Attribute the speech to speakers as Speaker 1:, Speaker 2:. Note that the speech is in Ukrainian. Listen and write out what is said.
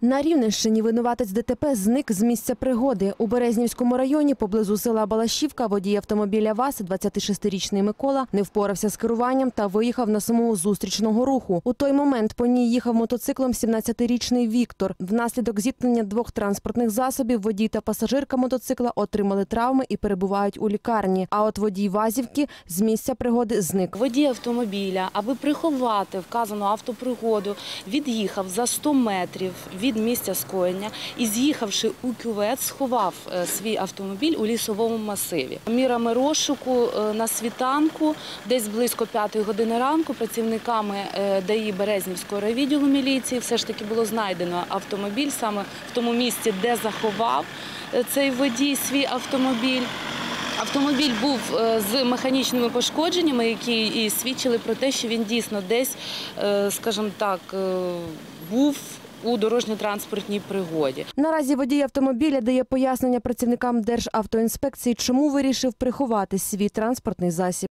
Speaker 1: На Рівненщині винуватець ДТП зник з місця пригоди. У Березнівському районі поблизу села Балашівка водій автомобіля ВАЗ, 26-річний Микола, не впорався з керуванням та виїхав на самого зустрічного руху. У той момент по ній їхав мотоциклом 17-річний Віктор. Внаслідок зіткнення двох транспортних засобів водій та пасажирка мотоцикла отримали травми і перебувають у лікарні. А от водій ВАЗівки з місця пригоди зник.
Speaker 2: Водій автомобіля, аби приховати вказану автопригоду, від'їхав за 100 метрів від місця скоєння і, з'їхавши у кювет, сховав е, свій автомобіль у лісовому масиві. Мірами розшуку е, на світанку, десь близько 5 години ранку, працівниками е, ДАІ Березнівського райвідділу міліції все ж таки було знайдено автомобіль саме в тому місці, де заховав цей водій свій автомобіль. Автомобіль був з механічними пошкодженнями, які і свідчили про те, що він дійсно десь, скажімо так, був у дорожньо-транспортній пригоді.
Speaker 1: Наразі водій автомобіля дає пояснення працівникам Державтоінспекції, чому вирішив приховати свій транспортний засіб.